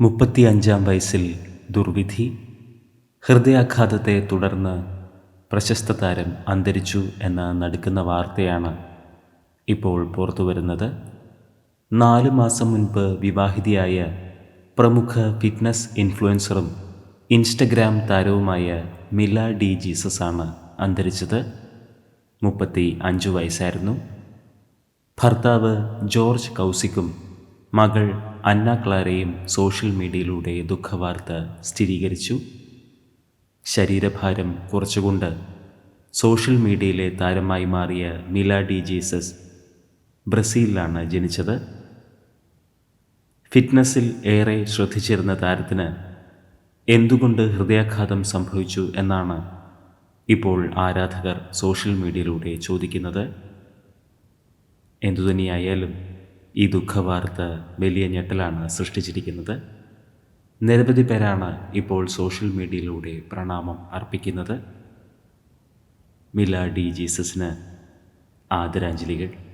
മുപ്പത്തിയഞ്ചാം വയസ്സിൽ ദുർവിധി ഹൃദയാഘാതത്തെ തുടർന്ന് പ്രശസ്ത താരം അന്തരിച്ചു എന്ന നടുക്കുന്ന വാർത്തയാണ് ഇപ്പോൾ പുറത്തുവരുന്നത്. നാല് മാസം മുൻപ് വിവാഹിതയായ പ്രമുഖ ഫിറ്റ്നസ് ഇൻഫ്ലുവൻസറും ഇൻസ്റ്റഗ്രാം താരവുമായ മില ഡി ജീസസ് ആണ് അന്തരിച്ചത്. മുപ്പത്തി അഞ്ച് വയസ്സായിരുന്നു. ഭർത്താവ് ജോർജ് കൗസിക്കും മകൾ അന്ന ക്ലാരയും സോഷ്യൽ മീഡിയയിലൂടെ ദുഃഖവാർത്ത സ്ഥിരീകരിച്ചു. ശരീരഭാരം കുറച്ചുകൊണ്ട് സോഷ്യൽ മീഡിയയിലെ താരമായി മാറിയ മില ഡി ജീസസ് ബ്രസീലിലാണ് ജനിച്ചത്. ഫിറ്റ്നസ്സിൽ ഏറെ ശ്രദ്ധിച്ചിരുന്ന താരത്തിന് എന്തുകൊണ്ട് ഹൃദയാഘാതം സംഭവിച്ചു എന്നാണ് ഇപ്പോൾ ആരാധകർ സോഷ്യൽ മീഡിയയിലൂടെ ചോദിക്കുന്നത്. എന്തുതന്നെയായാലും ഈ ദുഃഖവാർത്ത വലിയ ഞെട്ടലാണ് സൃഷ്ടിച്ചിരിക്കുന്നത്. നിരവധി പേരാണ് ഇപ്പോൾ സോഷ്യൽ മീഡിയയിലൂടെ പ്രണാമം അർപ്പിക്കുന്നത്. മില ഡി ജീസസിന് ആദരാഞ്ജലികൾ.